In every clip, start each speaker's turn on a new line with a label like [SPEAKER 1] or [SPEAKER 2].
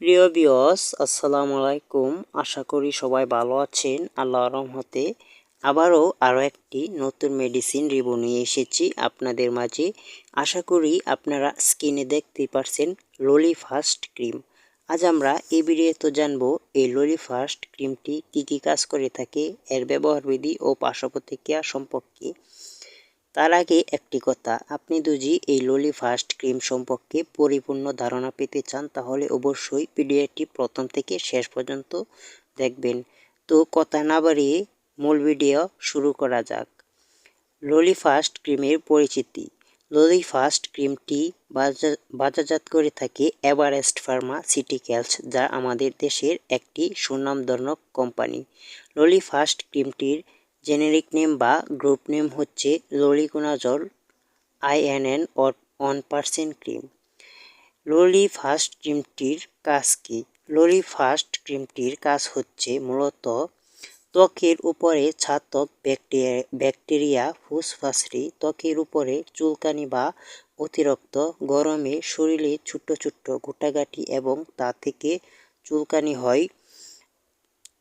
[SPEAKER 1] প্রিয় বিয়স আসসালামু আলাইকুম। আশা করি সবাই ভালো আছেন। আল্লাহ রহমতে আবারও আরও একটি নতুন মেডিসিন রিভিউ নিয়ে এসেছি আপনাদের মাঝে। আশা করি আপনারা স্কিনে দেখতে পারছেন ললি ফাস্ট ক্রিম আজ আমরা এই ভিডিওতে জানব এই ললি ফাস্ট ক্রিমটি কী কী কাজ করে থাকে, এর ব্যবহার বিধি ও পার্শ্ব প্রতিক্রিয়া সম্পর্কে। তার আগে একটি কথা। আপনি যদি এই ললি ফার্স্ট ক্রিম সম্পর্কে পরিপূর্ণ ধারণা পেতে চান, তাহলে অবশ্যই ভিডিওটি প্রথম থেকে শেষ পর্যন্ত দেখবেন। তো কথা না বাড়িয়ে মূল ভিডিও শুরু করা যাক। ললি ফাস্ট ক্রিমের পরিচিতি। ললি ফার্স্ট ক্রিমটি বাজারজাত করে থাকে এভারেস্ট ফার্মাসিউটিক্যালস, যা আমাদের দেশের একটি সুনামধন্য কোম্পানি। ললি ফাস্ট ক্রিমটির জেনেরিক নেম বা গ্রুপ নেম হচ্ছে luliconazole I N N one percent cream. ললি ফাস্ট ক্রিমটির কাজ কি? ললি ফাস্ট ক্রিমটির কাজ হচ্ছে মূলত ত্বকের উপরে ছাতক ব্যাকটেরিয়া ব্যাকটেরিয়া, ফুসফাসরি, ত্বকের উপরে চুলকানি বা অতিরিক্ত গরমে শরীরে ছোট্ট ছোট্ট গোটাগাটি এবং তা থেকে চুলকানি হয়,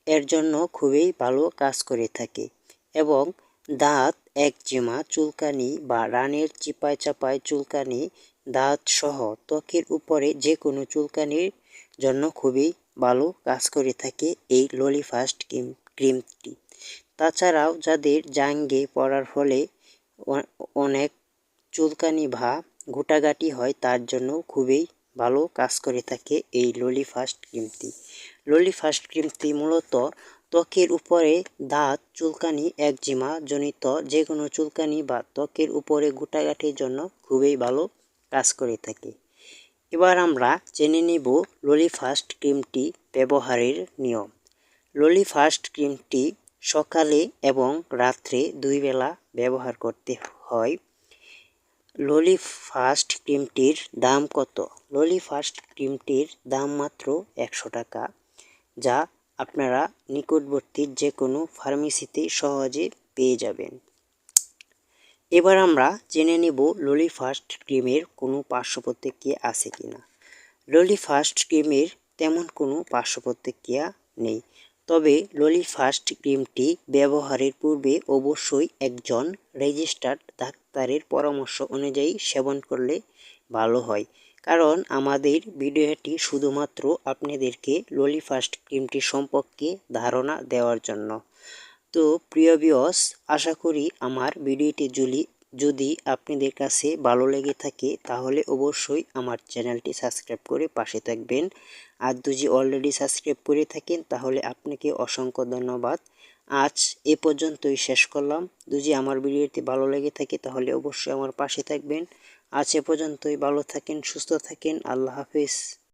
[SPEAKER 1] এর জন্য খুবই ভালো কাজ করে থাকে। এবং দাঁত, এক একজিমা চুলকানি বা রানের চিপায় চাপায় চুলকানি, দাঁত সহ ত্বকের উপরে যে কোনো চুলকানির জন্য খুবই ভালো কাজ করে থাকে এই ললিফাস্ট ক্রিম, ক্রিমটি। তাছাড়াও যাদের জাঙ্গে পড়ার ফলে অনেক চুলকানি বা গোটাগাটি হয় তার জন্য খুবই ভালো কাজ করে থাকে এই ললিফাস্ট ক্রিমটি। ললিফাস্ট ক্রিমটি মূলত ত্বকের উপরে দাঁত, চুলকানি একজিমা জনিত যে কোনো চুলকানি বা ত্বকের উপরে গোটাগাঠির জন্য খুবই ভালো কাজ করে থাকে। এবার আমরা জেনে নিব ললিফাস্ট ক্রিমটি ব্যবহারের নিয়ম। ললিফাস্ট ক্রিমটি সকালে এবং রাত্রে দুই বেলা ব্যবহার করতে হয়। ললি ললিফাস্ট ক্রিমটির দাম কত? ললি ললিফাস্ট ক্রিমটির দাম মাত্র একশো টাকা, যা আপনারা নিকটবর্তী যে কোনো ফার্মেসিতে সহজে পেয়ে যাবেন। এবার আমরা জেনে নেব ললি ফাস্ট ক্রিমের কোনো পার্শ্ব প্রতিক্রিয়া আছে কি না ললি ফাস্ট ক্রিমের তেমন কোনো পার্শ্ব প্রতিক্রিয়া নেই, তবে ললি ফাস্ট ক্রিমটি ব্যবহারের পূর্বে অবশ্যই একজন রেজিস্টার্ড ডাক্তারের পরামর্শ অনুযায়ী সেবন করলে ভালো হয়। কারণ আমাদের ভিডিওটি শুধুমাত্র আপনাদেরকে ললি ফার্স্ট ক্রিমটি সম্পর্কে ধারণা দেওয়ার জন্য। তো প্রিয় বিয়স আশা করি আমার ভিডিওটি জুলি যদি আপনাদের কাছে ভালো লেগে থাকে, তাহলে অবশ্যই আমার চ্যানেলটি সাবস্ক্রাইব করে পাশে থাকবেন। আর যদি অলরেডি সাবস্ক্রাইব করে থাকেন, তাহলে আপনাকে অসংখ্য ধন্যবাদ। আজ এ পর্যন্তই শেষ করলাম। যদি আমার ভিডিওটি ভালো লেগে থাকে, তাহলে অবশ্যই আমার পাশে থাকবেন। আজ এ পর্যন্তই। ভালো থাকেন, সুস্থ থাকেন। আল্লাহ হাফিজ।